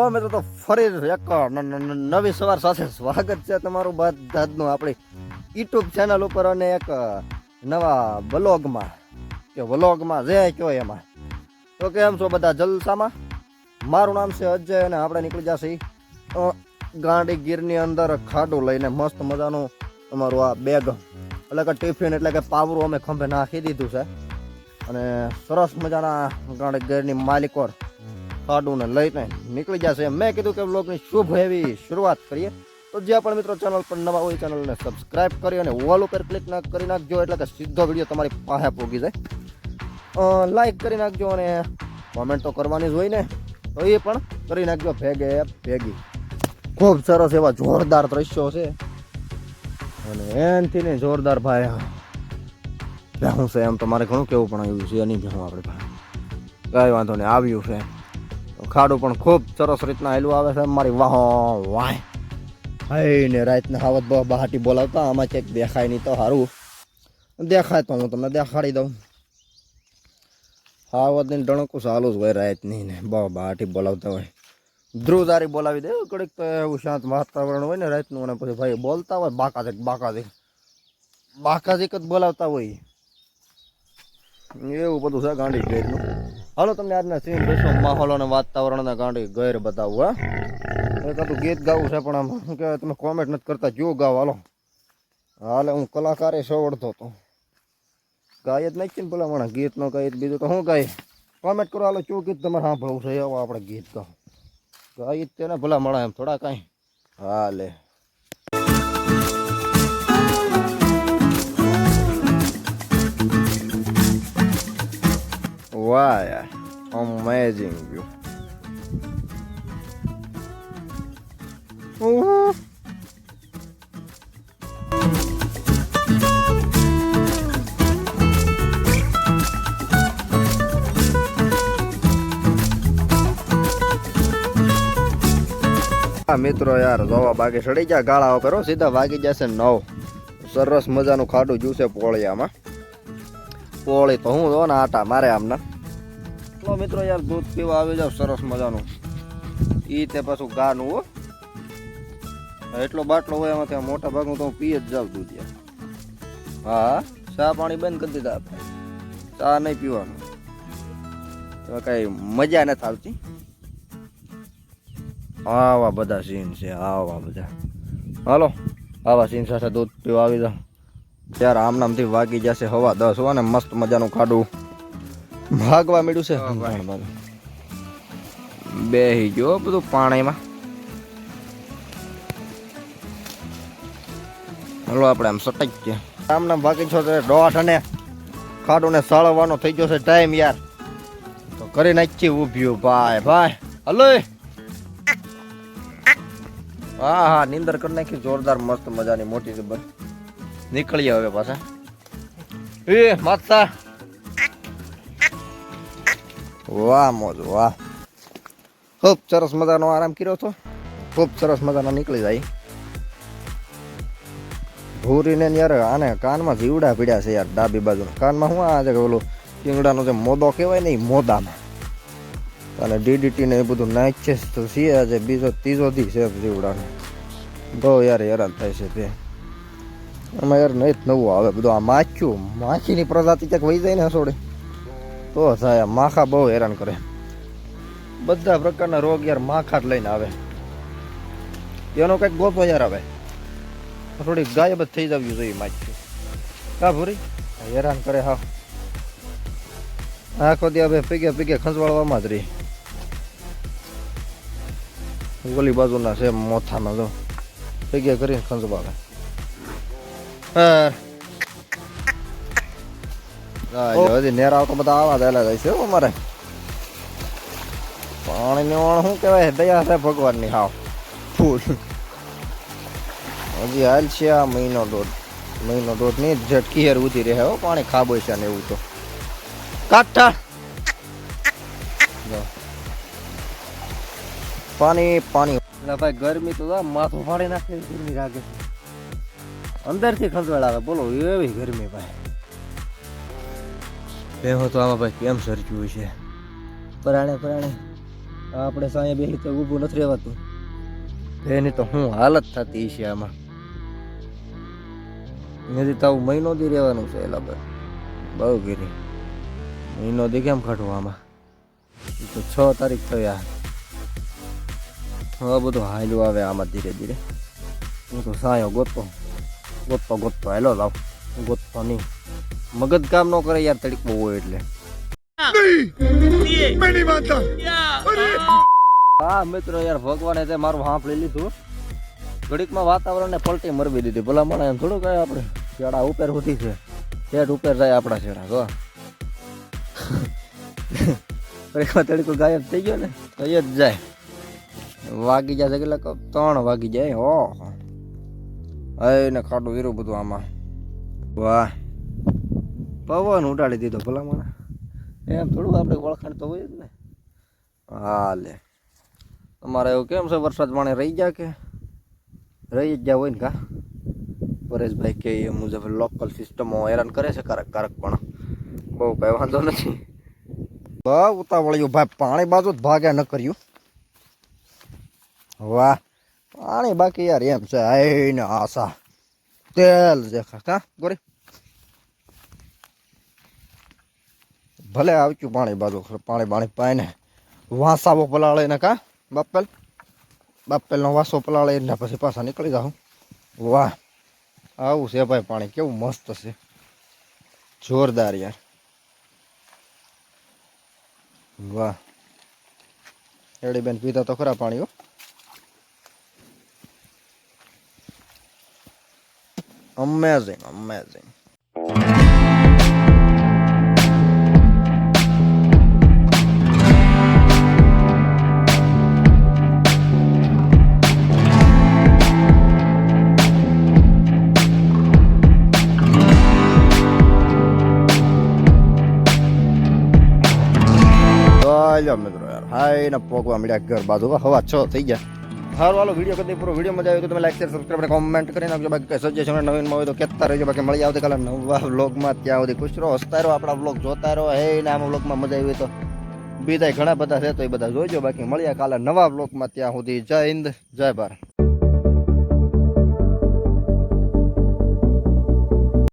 Hello મિત્રો, તો ફરી એક નવી સવાર સાથે સ્વાગત છે તમારું બધાનું આપણી યુટ્યુબ ચેનલ ઉપર અને એક નવા બ્લોગમાં કે વ્લોગમાં જે કયો એમાં. તો કેમ છો બધા જલસામાં? મારું નામ છે અજય અને આપણે નીકળી જશે ગાંડી ગીરની અંદર ખાડું લઈને મસ્ત મજાનું તમારું આ બેગ એટલે કે ટિફિન એટલે કે પાવરું અમે ખંભે નાખી દીધું છે. અને સરસ મજાના ગાંડી ગીરની માલિકોર ખાડુંને લઈને નીકળી જશે. મેં કીધું કે બ્લોગની શુભ એવી શરૂઆત કરીએ. તો જ્યાં પણ મિત્રો ચેનલ પર નવા હોય ચેનલને સબસ્ક્રાઇબ કરી અને ઓલ ઉપર ક્લિક ના કરી નાખજો, એટલે કે સીધો વીડિયો તમારી પાસે પહોંચી જાય. લાઈક કરી નાખજો અને કોમેન્ટ તો કરવાની જ હોય ને. તો એ પણ કરી નાખજો ભેગે ભેગી. ખૂબ સરસ એવા જોરદાર દ્રશ્યો છે. અને એનથી ને જોરદાર ભાઈ ભેહું છે એમ તો મારે ઘણું કેવું પણ આવ્યું છે નહીં ભેહું આપણે કાંઈ વાંધો નહીં, આવ્યું છે. ખાડું પણ ખૂબ સરસ રીતના હેલું આવે છે. મારી વાહો, વાય. હાય ને રાતના હાવત બહુ બહાટી બોલાવતા આમાં ચેક દેખાય નહીં તો સારું દેખાય તો હું તમને દેખાડી દઉં. હાવતની ડણકું સાલું જ હોય રાતની ને બહુ બહાટી બોલાવતા હોય. ધ્રુવધારી બોલાવી દે, કડીક તો એવું શાંત વાતાવરણ હોય ને રાતનું અને પછી ભાઈ બોલતા હોય, બાકાજીક બાકાજીક. બાકાજીક જ બોલાવતા હોય. એવું બધું છે ગાંડી ગેરનું હાલો, તમને આજના સીન દૃશ્યો માહોલ અને વાતાવરણના કારણે ગેર બતાવું, હા? કાતું ગીત ગાવું છે, પણ આમ શું કહેવાય, તમે કોમેન્ટ નથી કરતા, જો ગાવ, હાલો. હાલે, હું કલાકારે સવડતો હતો. ગાય જ નાખી ને પેલા મને ગીત ન ગાય બીજું તો શું ગાય? કોમેન્ટ કરો, હાલો શું ગીત તમારે સાંભળવું છે આવો આપણે ગીત ગાવ. ગાય જ તેને ભલા મળે એમ થોડા કાંઈ. હાલે. વાહ યાર અમેઝિંગ વ્યૂ મિત્રો યાર, જોવા બાકી સડી ગયા ગાળા કરો સીધા વાગી જશે નવ. સરસ મજાનું ખાડું જ્યુસે પોળિયામાં. પોળી તો હું જો ને આટા મારે આમના. ચલો મિત્રો યાર, દૂધ પીવા આવી જાવ, સરસ મજાનું. એ તે પાછું ગાનું હો. એટલો બાટલો હોય એમાં ત્યાં મોટા ભાગનું તો હું પી જ જાઉં દૂધ યાર. હા, ચા પાણી બંધ કરી દીધા આપણે ચા નહીં પીવાનું. એમાં કઈ મજા નથી આવતી. આવા બધા સીન છે, આવા બધા. હાલો, આવા સીન સાથે દૂધ પીવા આવી જાવ. ત્યારે આમ નામથી વાગી જશે હવા દસ, હો ને મસ્ત મજાનું ખાડું. ભાગવા મળ્યું છે. બેહી ગયો બધું પાણીમાં. હલો આપણે આમ સટક છે આમ બાકી છો તો દોઢ અને ખાડું ને સાળવવાનો થઈ ગયો છે ટાઈમ યાર. તો કરી નાખી ઊભ્યું ભાઈ ભાઈ. હલો. હા હા નીંદર કરી નાખી. જોરદાર મસ્ત મજાની મોટી જબર નીકળીએ હવે પાછા. એ માતા વાહ, મોજ, વાહ. ખૂબ સરસ મજાનો આરામ કર્યો હતો ખૂબ સરસ મજાનો નીકળી જાય. ભૂરીને યાર આને કાનમાં જીવડા પીડ્યા છે યાર, ડાબી બાજુ કાનમાં શું આ છે ઓલું ચીંગડાનો જે મોદો કહેવાય ને એ મોદામાં. અને ડીડીટી ને એ બધું નાખે તો છીએ આજે બીજો ત્રીજો દી છે જીવડાનો. બહુ યાર હેરાન થાય છે તે. આમાં યાર નહીં જ નવું આવે, બધું આ માખ્યું માખીની પ્રજાતિ ક્યાંક વહી જાય ને હસોડે તો સાહેબ, માખા બહુ હેરાન કરે. બધા પ્રકારના રોગ યાર માખા જ લઈને આવે. એનો કંઈક ગોતો યાર આવે થોડી ગાયબ જ થઈ જવી જોઈએ માછી કા ભૂરી? હેરાન કરે, હા. આખો દી હવે પીગે પીગે ખંચવાળવામાં જ રહી. ગોલી બાજુના છે મોથામાં જો. પીગે કરીને ખંચવાળે હા. હજી નેર આવતો બધા આવા દેલા જાય છે અમારે પાણીની વાણ શું કહેવાય દયા છે ભગવાનની હાવ ફૂલ હજી હાલ છે આ મહિનો દોઢ મહિનો દોઢ નહીં ઝટકી હેર ઉધી રહે હો પાણી ખાબો છે ને એવું તો કાઠા પાણી પાણી એટલે ભાઈ ગરમી તો માથું ફાડી નાખે ગરમી લાગે અંદરથી ખંજવાળ આવે બોલો એવી ગરમી ભાઈ બેહો તો આમાં ભાઈ કેમ સરક્યું છે? પરાણે પરાણે આપણે સાંજે બે તો ઊભું નથી રહેવાતું. એની તો શું હાલત થતી છે આમાં. નથી તો આવું મહિનો દી રહેવાનું છે એલા ભાઈ. બહુ ગીરી. મહિનો દી કેમ કાઢવું આમાં? તો છ તારીખ આ. હવે બધું હાલ્યું આવે આમાં ધીરે ધીરે. હું તો સાયો ગોતતો ગોતતો ગોતતો. હેલો લાવ. ગોતતો નહીં. મગજ કામ ન કરે યાર તડીક બહુ હોય એટલે. હા મિત્રો યાર ભગવાને તે મારું સાંભળી લીધું. ઘડીકમાં વાતાવરણને પલટી મરવી દીધી. ભલા મને એમ થોડું કહે આપણે. શેડા ઉપર સુધી છે. શેઠ ઉપર જાય આપણા શેડા જો ઘડીકમાં તડકો ગાયબ થઈ ગયો ને તો એ જ જાય. વાગી જાય કેટલા ત્રણ વાગી જાય હો ને ખાટું વીરું બધું આમાં. વાહ. પવન ઉડાડી દીધો ભલા મને એમ થોડું આપણે ઓળખાણ તો હોય જ ને. હા લે તમારે એવું કેમ છે વરસાદ પાણી રહી ગયા કે? રહી જ ગયા હોય ને કા? પરેશભાઈ કે એ મુજબ લોકલ સિસ્ટમો હેરાન કરે છે કારક કારક પણ. બહુ કાંઈ વાંધો નથી. બહુ ઉતાવળ્યું ભાઈ, પાણી બાજુ જ ભાગ્યા ન કર્યું. વાહ, પાણી બાકી યાર એમ છે. આઈને આશા. તેલ દેખા કા, ગોરી? ભલે આવ્યું પાણી બાજુ, પાણી પાણી પાઈને વાસાવો પલાળે ને કા, બાપેલ? બાપેલનો વાસો પલાળે ને પછી પાછા નીકળી જાઉં. વાહ, આવું છે ભાઈ પાણી, કેવું મસ્ત છે. જોરદાર યાર. વાહ. એડી બેન પીતા તો ખરા પાણી હો. અમેઝિંગ અમેઝિંગ યાર પોગવા મળ્યા ઘર બાજુ. હવા છ થઈ ગયા. હાર વાલો વીડિયો કદી પૂરો. વીડિયો મજા આવ્યો તો તમે લાઈક શેર સબસ્ક્રાઈબ અને કોમેન્ટ કરી નાખજો. બાકી સજેશન નવીનમાં હોય તો કહેતા રહેજો. બાકી મળી આવતીકાલે નવા વ્લોગમાં ત્યાં સુધી ખુશ રહો, હસતા રહો, આપણા વ્લોગ જોતા રહો. હે, ને આમ વ્લોગમાં મજા આવી તો બીજા ઘણા બધા છે, તો એ બધા જોઈજો બાકી મળ્યા કાલે નવા વ્લોગમાં ત્યાં સુધી જય હિન્દ, જય ભારત.